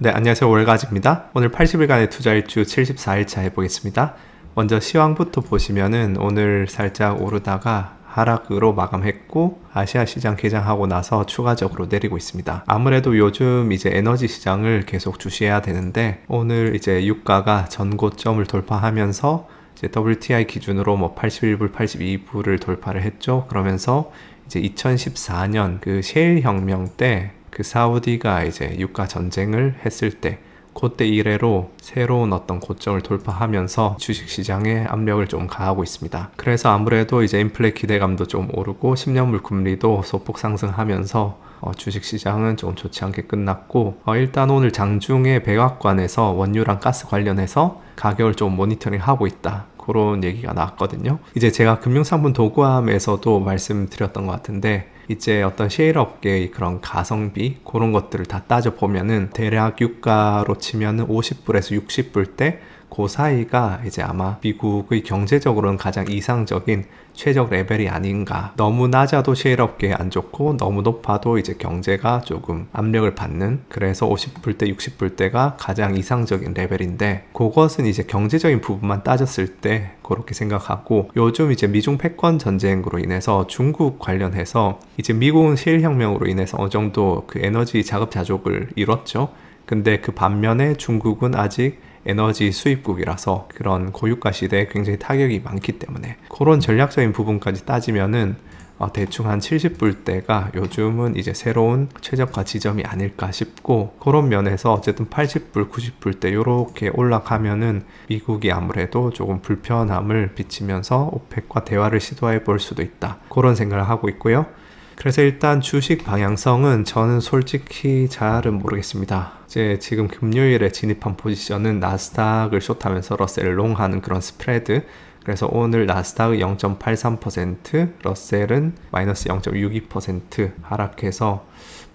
네, 안녕하세요. 월가지입니다. 오늘 80일간의 투자일주 74일차 해보겠습니다. 먼저 시황부터 보시면은 오늘 살짝 오르다가 하락으로 마감했고 아시아 시장 개장하고 나서 추가적으로 내리고 있습니다. 아무래도 요즘 이제 에너지 시장을 계속 주시해야 되는데 오늘 이제 유가가 전고점을 돌파하면서 이제 WTI 기준으로 뭐 81불, 82불을 돌파를 했죠. 그러면서 이제 2014년 그 셰일 혁명 때 그 사우디가 이제 유가 전쟁을 했을 때 그때 이래로 새로운 어떤 고점을 돌파하면서 주식 시장에 압력을 좀 가하고 있습니다. 그래서 아무래도 이제 인플레 기대감도 좀 오르고 10년물 금리도 소폭 상승하면서 어, 주식 시장은 좀 좋지 않게 끝났고 어, 일단 오늘 장중에 백악관에서 원유랑 가스 관련해서 가격을 좀 모니터링 하고 있다. 그런 얘기가 나왔거든요. 이제 제가 금융상품 도구함에서도 말씀드렸던 것 같은데 이제 어떤 셰일 업계의 그런 가성비 그런 것들을 다 따져 보면은 대략 유가로 치면은 50불에서 60불 때 그 사이가 이제 아마 미국의 경제적으로는 가장 이상적인 최적 레벨이 아닌가. 너무 낮아도 업계에 안 좋고 너무 높아도 이제 경제가 조금 압력을 받는 그래서 50불 때 60불 때가 가장 이상적인 레벨인데 그것은 이제 경제적인 부분만 따졌을 때 그렇게 생각하고 요즘 이제 미중 패권 전쟁으로 인해서 중국 관련해서 이제 미국은 셰일 혁명으로 인해서 어느 정도 그 에너지 자급자족을 이뤘죠. 근데 그 반면에 중국은 아직 에너지 수입국이라서 그런 고유가 시대에 굉장히 타격이 많기 때문에 그런 전략적인 부분까지 따지면은 어, 대충 한 70불대가 요즘은 이제 새로운 최저가 지점이 아닐까 싶고 그런 면에서 어쨌든 80불, 90불대 이렇게 올라가면은 미국이 아무래도 조금 불편함을 비치면서 오펙과 대화를 시도해 볼 수도 있다. 그런 생각을 하고 있고요. 그래서 일단 주식 방향성은 저는 솔직히 잘은 모르겠습니다. 이제 지금 금요일에 진입한 포지션은 나스닥을 숏하면서 러셀을 롱하는 그런 스프레드. 그래서 오늘 나스닥은 0.83%, 러셀은 마이너스 0.62% 하락해서 뭐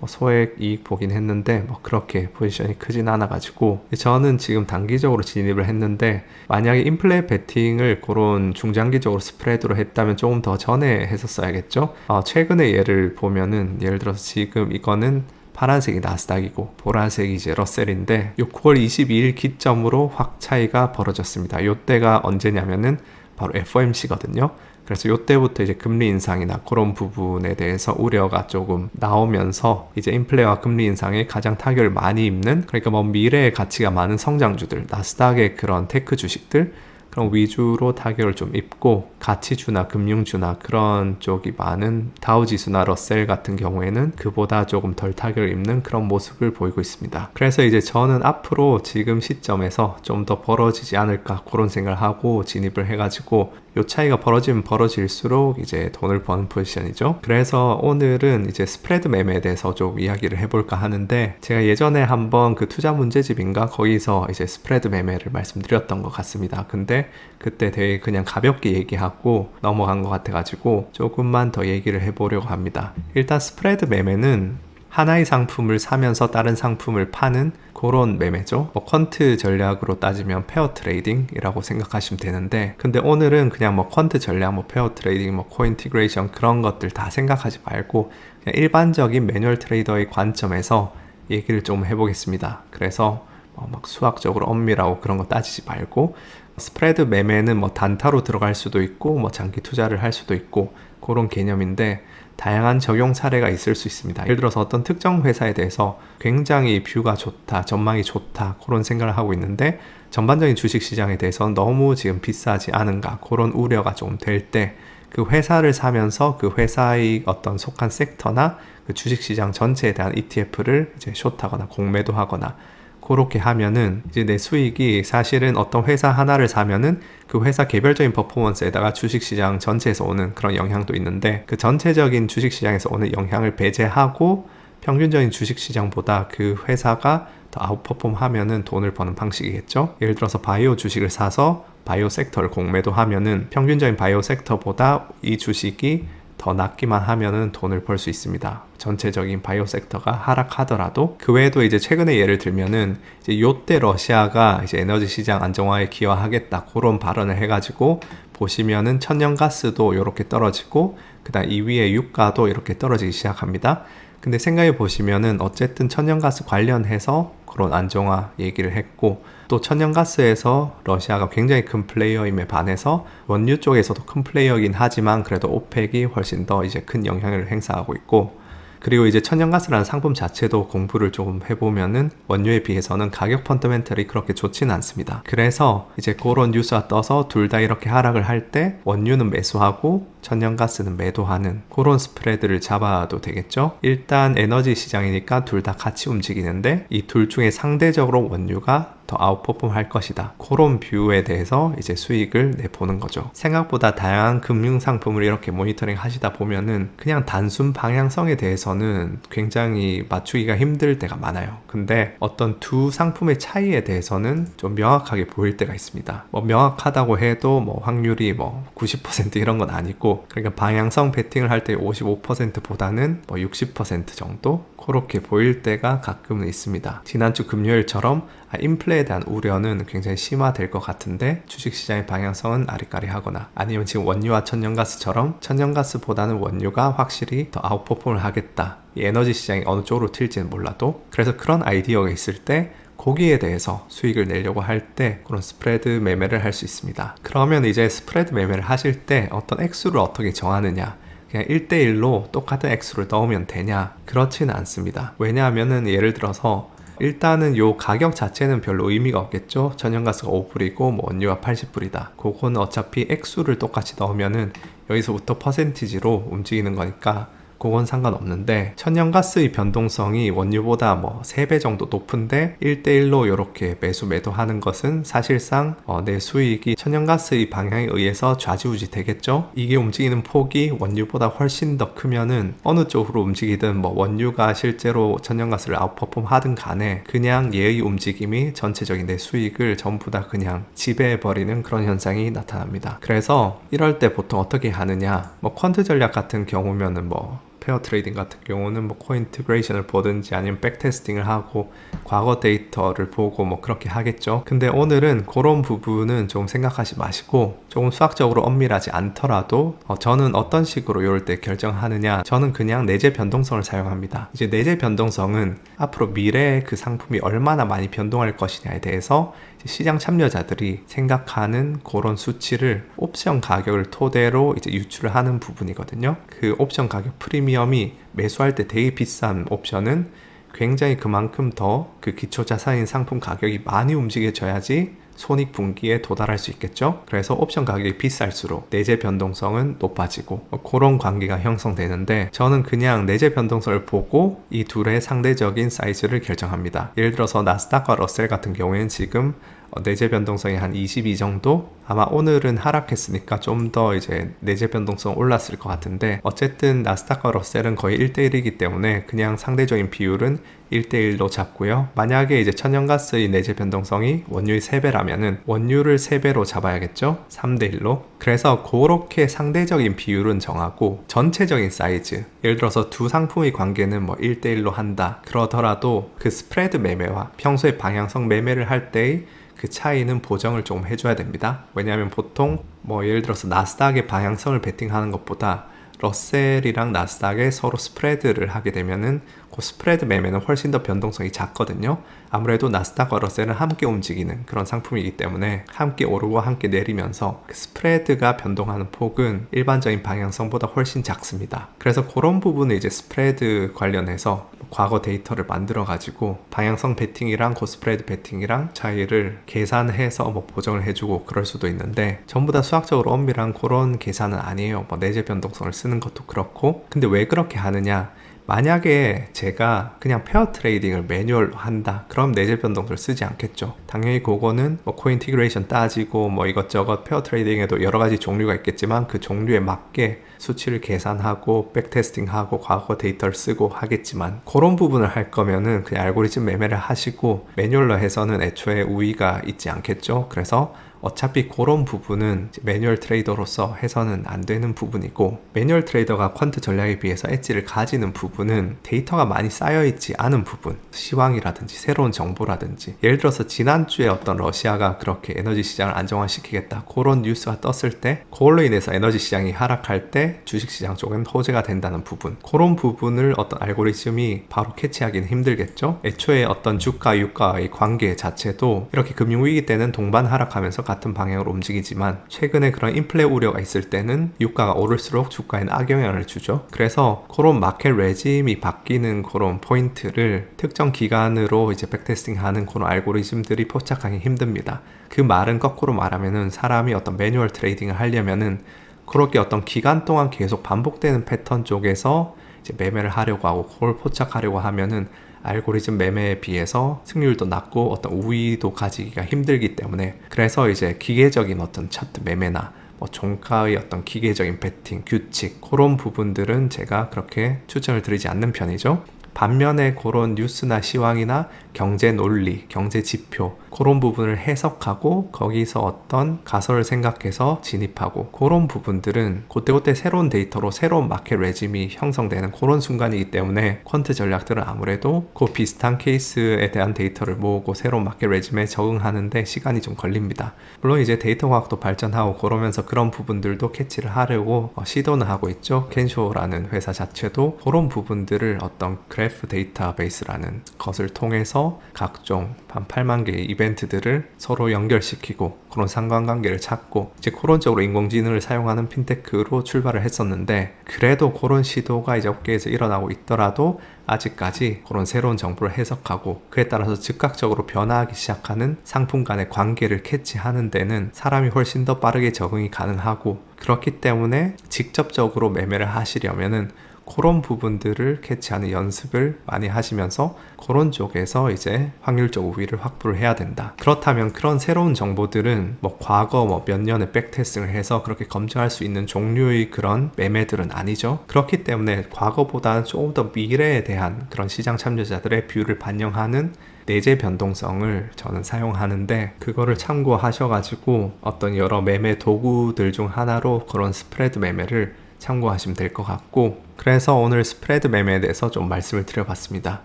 소액 이익 보긴 했는데 뭐 그렇게 포지션이 크진 않아 가지고 저는 지금 단기적으로 진입을 했는데 만약에 인플레 베팅을 그런 중장기적으로 스프레드로 했다면 조금 더 전에 했었어야겠죠 어, 최근에 예를 보면은 예를 들어서 지금 이거는 파란색이 나스닥이고 보라색이 이제 러셀인데 요 9월 22일 기점으로 확 차이가 벌어졌습니다. 요때가 언제냐면은 바로 FOMC거든요. 그래서 요때부터 이제 금리 인상이나 그런 부분에 대해서 우려가 조금 나오면서 이제 인플레와 금리 인상에 가장 타격을 많이 입는 그러니까 뭐 미래의 가치가 많은 성장주들 나스닥의 그런 테크 주식들 그런 위주로 타격을 좀 입고 가치주나 금융주나 그런 쪽이 많은 다우지수나 러셀 같은 경우에는 그보다 조금 덜 타격을 입는 그런 모습을 보이고 있습니다. 그래서 이제 저는 앞으로 지금 시점에서 좀 더 벌어지지 않을까 그런 생각을 하고 진입을 해가지고 요 차이가 벌어지면 벌어질수록 이제 돈을 버는 포지션이죠. 그래서 오늘은 이제 스프레드 매매에 대해서 좀 이야기를 해볼까 하는데 제가 예전에 한번 그 투자 문제집인가 거기서 이제 스프레드 매매를 말씀드렸던 것 같습니다. 근데 그때 되게 그냥 가볍게 얘기하고 넘어간 것 같아가지고 조금만 더 얘기를 해보려고 합니다. 일단 스프레드 매매는 하나의 상품을 사면서 다른 상품을 파는 그런 매매죠. 뭐 퀀트 전략으로 따지면 페어 트레이딩이라고 생각하시면 되는데 근데 오늘은 그냥 뭐 퀀트 전략, 뭐 페어 트레이딩, 뭐 코인티그레이션 그런 것들 다 생각하지 말고 그냥 일반적인 매뉴얼 트레이더의 관점에서 얘기를 좀 해보겠습니다. 그래서 뭐막 수학적으로 엄밀하고 그런 거 따지지 말고 스프레드 매매는 뭐 단타로 들어갈 수도 있고 뭐 장기 투자를 할 수도 있고 그런 개념인데 다양한 적용 사례가 있을 수 있습니다. 예를 들어서 어떤 특정 회사에 대해서 굉장히 뷰가 좋다, 전망이 좋다, 그런 생각을 하고 있는데 전반적인 주식 시장에 대해서는 너무 지금 비싸지 않은가, 그런 우려가 좀 될 때 그 회사를 사면서 그 회사의 어떤 속한 섹터나 그 주식 시장 전체에 대한 ETF를 이제 숏하거나 공매도 하거나 그렇게 하면은 이제 내 수익이 사실은 어떤 회사 하나를 사면은 그 회사 개별적인 퍼포먼스에다가 주식시장 전체에서 오는 그런 영향도 있는데 그 전체적인 주식시장에서 오는 영향을 배제하고 평균적인 주식시장보다 그 회사가 더 아웃퍼폼 하면은 돈을 버는 방식이겠죠. 예를 들어서 바이오 주식을 사서 바이오 섹터를 공매도 하면은 평균적인 바이오 섹터보다 이 주식이 더 낮기만 하면은 돈을 벌 수 있습니다. 전체적인 바이오 섹터가 하락하더라도 그 외에도 이제 최근에 예를 들면은 이제 요때 러시아가 이제 에너지 시장 안정화에 기여하겠다 그런 발언을 해가지고 보시면은 천연가스도 이렇게 떨어지고 그다음 2위의 유가도 이렇게 떨어지기 시작합니다. 근데 생각해 보시면은 어쨌든 천연가스 관련해서 그런 안정화 얘기를 했고 또 천연가스에서 러시아가 굉장히 큰 플레이어임에 반해서 원유 쪽에서도 큰 플레이어이긴 하지만 그래도 오펙이 훨씬 더 이제 큰 영향을 행사하고 있고 그리고 이제 천연가스라는 상품 자체도 공부를 조금 해보면은 원유에 비해서는 가격 펀더멘털이 그렇게 좋지는 않습니다. 그래서 이제 그런 뉴스가 떠서 둘 다 이렇게 하락을 할 때 원유는 매수하고 천연가스는 매도하는 그런 스프레드를 잡아도 되겠죠. 일단 에너지 시장이니까 둘 다 같이 움직이는데 이 둘 중에 상대적으로 원유가 더 아웃퍼폼 할 것이다. 그런 뷰에 대해서 이제 수익을 내보는 거죠. 생각보다 다양한 금융 상품을 이렇게 모니터링 하시다 보면은 그냥 단순 방향성에 대해서는 굉장히 맞추기가 힘들 때가 많아요. 근데 어떤 두 상품의 차이에 대해서는 좀 명확하게 보일 때가 있습니다. 뭐 명확하다고 해도 뭐 확률이 뭐 90% 이런 건 아니고 그러니까 방향성 베팅을 할 때 55%보다는 뭐 60% 정도 그렇게 보일 때가 가끔은 있습니다. 지난주 금요일처럼 아, 인플레에 대한 우려는 굉장히 심화될 것 같은데 주식시장의 방향성은 아리까리하거나 아니면 지금 원유와 천연가스처럼 천연가스보다는 원유가 확실히 더 아웃퍼폼을 하겠다. 이 에너지 시장이 어느 쪽으로 튈지는 몰라도 그래서 그런 아이디어가 있을 때 거기에 대해서 수익을 내려고 할 때 그런 스프레드 매매를 할 수 있습니다. 그러면 이제 스프레드 매매를 하실 때 어떤 액수를 어떻게 정하느냐 그냥 1대1로 똑같은 액수를 넣으면 되냐? 그렇지는 않습니다. 왜냐하면은 예를 들어서 일단은 요 가격 자체는 별로 의미가 없겠죠. 천연가스가 5불이고 뭐 원유가 80불이다. 그거는 어차피 액수를 똑같이 넣으면은 여기서부터 퍼센티지로 움직이는 거니까 그건 상관없는데 천연가스의 변동성이 원유보다 뭐 3배 정도 높은데 1대1로 이렇게 매수 매도하는 것은 사실상 어, 내 수익이 천연가스의 방향에 의해서 좌지우지 되겠죠? 이게 움직이는 폭이 원유보다 훨씬 더 크면은 어느 쪽으로 움직이든 뭐 원유가 실제로 천연가스를 아웃퍼폼 하든 간에 그냥 얘의 움직임이 전체적인 내 수익을 전부 다 그냥 지배해버리는 그런 현상이 나타납니다. 그래서 이럴 때 보통 어떻게 하느냐? 뭐 퀀트 전략 같은 경우면은 뭐 페어 트레이딩 같은 경우는 뭐 코인티그레이션을 보든지 아니면 백테스팅을 하고 과거 데이터를 보고 뭐 그렇게 하겠죠. 근데 오늘은 그런 부분은 좀 생각하지 마시고 조금 수학적으로 엄밀하지 않더라도 어, 저는 어떤 식으로 이럴 때 결정하느냐 저는 그냥 내재 변동성을 사용합니다. 이제 내재 변동성은 앞으로 미래에 그 상품이 얼마나 많이 변동할 것이냐에 대해서 시장 참여자들이 생각하는 그런 수치를 옵션 가격을 토대로 이제 유출을 하는 부분이거든요. 그 옵션 가격 프리미엄이 매수할 때 되게 비싼 옵션은 굉장히 그만큼 더 그 기초 자산인 상품 가격이 많이 움직여져야지 손익분기에 도달할 수 있겠죠. 그래서 옵션 가격이 비쌀수록 내재 변동성은 높아지고 뭐 그런 관계가 형성되는데 저는 그냥 내재 변동성을 보고 이 둘의 상대적인 사이즈를 결정합니다. 예를 들어서 나스닥과 러셀 같은 경우에는 지금 어, 내재 변동성이 한 22 정도? 아마 오늘은 하락했으니까 좀 더 이제 내재 변동성 올랐을 것 같은데 어쨌든 나스닥과 러셀은 거의 1대1이기 때문에 그냥 상대적인 비율은 1대1로 잡고요. 만약에 이제 천연가스의 내재 변동성이 원유의 3배라면은 원유를 3배로 잡아야겠죠? 3대1로. 그래서 그렇게 상대적인 비율은 정하고 전체적인 사이즈 예를 들어서 두 상품의 관계는 뭐 1대1로 한다. 그러더라도 그 스프레드 매매와 평소에 방향성 매매를 할 때의 그 차이는 보정을 좀 해줘야 됩니다. 왜냐하면 보통 뭐 예를 들어서 나스닥의 방향성을 베팅하는 것보다 러셀이랑 나스닥에 서로 스프레드를 하게 되면은 그 스프레드 매매는 훨씬 더 변동성이 작거든요. 아무래도 나스닥과 러셀은 함께 움직이는 그런 상품이기 때문에 함께 오르고 함께 내리면서 그 스프레드가 변동하는 폭은 일반적인 방향성보다 훨씬 작습니다. 그래서 그런 부분을 이제 스프레드 관련해서 과거 데이터를 만들어 가지고 방향성 베팅이랑 고스프레드 베팅이랑 차이를 계산해서 뭐 보정을 해주고 그럴 수도 있는데 전부 다 수학적으로 엄밀한 그런 계산은 아니에요. 뭐 내재 변동성을 쓰는 것도 그렇고 근데 왜 그렇게 하느냐 만약에 제가 그냥 페어 트레이딩을 매뉴얼로 한다. 그럼 내재 변동을 쓰지 않겠죠. 당연히 그거는 뭐 코인 티그레이션 따지고 뭐 이것저것 페어 트레이딩에도 여러 가지 종류가 있겠지만 그 종류에 맞게 수치를 계산하고 백테스팅하고 과거 데이터를 쓰고 하겠지만 그런 부분을 할 거면은 그냥 알고리즘 매매를 하시고 매뉴얼로 해서는 애초에 우위가 있지 않겠죠. 그래서 어차피 그런 부분은 매뉴얼 트레이더로서 해서는 안 되는 부분이고 매뉴얼 트레이더가 퀀트 전략에 비해서 엣지를 가지는 부분은 데이터가 많이 쌓여 있지 않은 부분 시황이라든지 새로운 정보라든지. 예를 들어서 지난주에 어떤 러시아가 그렇게 에너지 시장을 안정화시키겠다 그런 뉴스가 떴을 때 그걸로 인해서 에너지 시장이 하락할 때 주식 시장 쪽은 호재가 된다는 부분. 그런 부분을 어떤 알고리즘이 바로 캐치하기는 힘들겠죠? 애초에 어떤 주가 유가의 관계 자체도 이렇게 금융위기 때는 동반 하락하면서 같은 방향으로 움직이지만 최근에 그런 인플레 우려가 있을 때는 유가가 오를수록 주가에는 악영향을 주죠. 그래서 그런 마켓 레짐이 바뀌는 그런 포인트를 특정 기간으로 이제 백테스팅 하는 그런 알고리즘들이 포착하기 힘듭니다. 그 말은 거꾸로 말하면은 사람이 어떤 매뉴얼 트레이딩을 하려면은 그렇게 어떤 기간 동안 계속 반복되는 패턴 쪽에서 매매를 하려고 하고 그걸 포착하려고 하면은 알고리즘 매매에 비해서 승률도 낮고 어떤 우위도 가지기가 힘들기 때문에 그래서 이제 기계적인 어떤 차트 매매나 뭐 종가의 어떤 기계적인 베팅, 규칙 그런 부분들은 제가 그렇게 추천을 드리지 않는 편이죠. 반면에 그런 뉴스나 시황이나 경제 논리, 경제 지표 그런 부분을 해석하고 거기서 어떤 가설을 생각해서 진입하고 그런 부분들은 그때그때 새로운 데이터로 새로운 마켓 레짐이 형성되는 그런 순간이기 때문에 퀀트 전략들은 아무래도 그 비슷한 케이스에 대한 데이터를 모으고 새로운 마켓 레짐에 적응하는데 시간이 좀 걸립니다. 물론 이제 데이터 과학도 발전하고 그러면서 그런 부분들도 캐치를 하려고 어, 시도는 하고 있죠. 켄쇼라는 회사 자체도 그런 부분들을 어떤 그래 프 데이터베이스라는 것을 통해서 각종 한 8만 개의 이벤트들을 서로 연결시키고 그런 상관관계를 찾고 이제 쪽으로 인공지능을 사용하는 핀테크로 출발을 했었는데 그래도 그런 시도가 이제 업계에서 일어나고 있더라도 아직까지 그런 새로운 정보를 해석하고 그에 따라서 즉각적으로 변화하기 시작하는 상품 간의 관계를 캐치하는 데는 사람이 훨씬 더 빠르게 적응이 가능하고 그렇기 때문에 직접적으로 매매를 하시려면은 그런 부분들을 캐치하는 연습을 많이 하시면서 그런 쪽에서 이제 확률적 우위를 확보를 해야 된다. 그렇다면 그런 새로운 정보들은 뭐 과거 뭐 몇 년의 백테스팅을 해서 그렇게 검증할 수 있는 종류의 그런 매매들은 아니죠. 그렇기 때문에 과거보다는 조금 더 미래에 대한 그런 시장 참여자들의 뷰를 반영하는 내재 변동성을 저는 사용하는데 그거를 참고하셔가지고 어떤 여러 매매 도구들 중 하나로 그런 스프레드 매매를 참고하시면 될 것 같고 그래서 오늘 스프레드 매매에 대해서 좀 말씀을 드려봤습니다.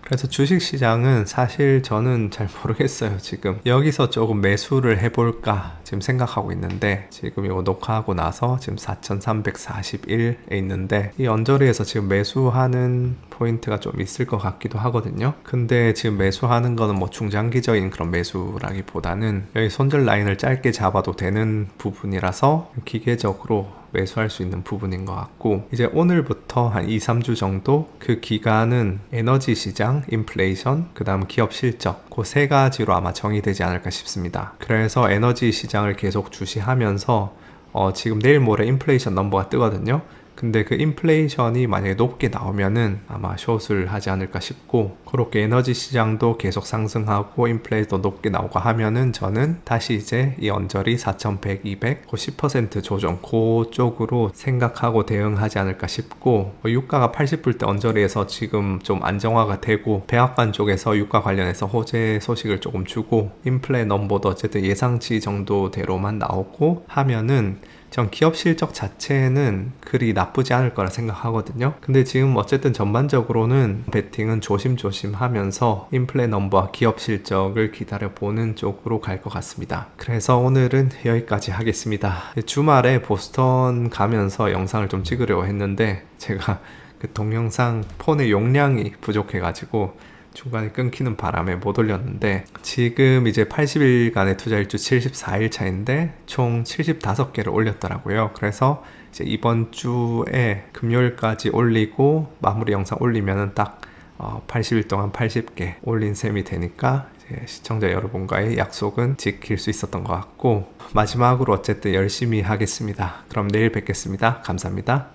그래서 주식 시장은 사실 저는 잘 모르겠어요. 지금 여기서 조금 매수를 해볼까 지금 생각하고 있는데 지금 이거 녹화하고 나서 지금 4,341에 있는데 이 언저리에서 지금 매수하는 포인트가 좀 있을 것 같기도 하거든요. 근데 지금 매수하는 거는 뭐 중장기적인 그런 매수라기보다는 여기 손절 라인을 짧게 잡아도 되는 부분이라서 기계적으로 매수할 수 있는 부분인 것 같고 이제 오늘부터 한 2, 3주 정도 그 기간은 에너지 시장, 인플레이션, 그 다음 기업 실적 그 세 가지로 아마 정의되지 않을까 싶습니다. 그래서 에너지 시장 을 계속 주시하면서 어, 지금 내일 모레 인플레이션 넘버가 뜨거든요. 근데 그 인플레이션이 만약에 높게 나오면은 아마 숏을 하지 않을까 싶고 그렇게 에너지 시장도 계속 상승하고 인플레이도 높게 나오고 하면은 저는 다시 이제 이 언저리 4,100, 200, 그 10% 조정 그쪽으로 생각하고 대응하지 않을까 싶고 뭐 유가가 80불대 언저리에서 지금 좀 안정화가 되고 백악관 쪽에서 유가 관련해서 호재 소식을 조금 주고 인플레 넘버도 어쨌든 예상치 정도대로만 나오고 하면은 전 기업 실적 자체는 그리 나쁘지 않을 거라 생각하거든요. 근데 지금 어쨌든 전반적으로는 베팅은 조심조심 하면서 인플레 넘버와 기업 실적을 기다려보는 쪽으로 갈 것 같습니다. 그래서 오늘은 여기까지 하겠습니다. 주말에 보스턴 가면서 영상을 좀 찍으려고 했는데 제가 그 동영상 폰의 용량이 부족해가지고 중간에 끊기는 바람에 못 올렸는데 지금 이제 80일간의 투자 일주 74일 차인데 총 75개를 올렸더라고요. 그래서 이제 이번 주에 금요일까지 올리고 마무리 영상 올리면은 딱 어, 80일 동안 80개 올린 셈이 되니까 시청자 여러분과의 약속은 지킬 수 있었던 것 같고 마지막으로 어쨌든 열심히 하겠습니다. 그럼 내일 뵙겠습니다. 감사합니다.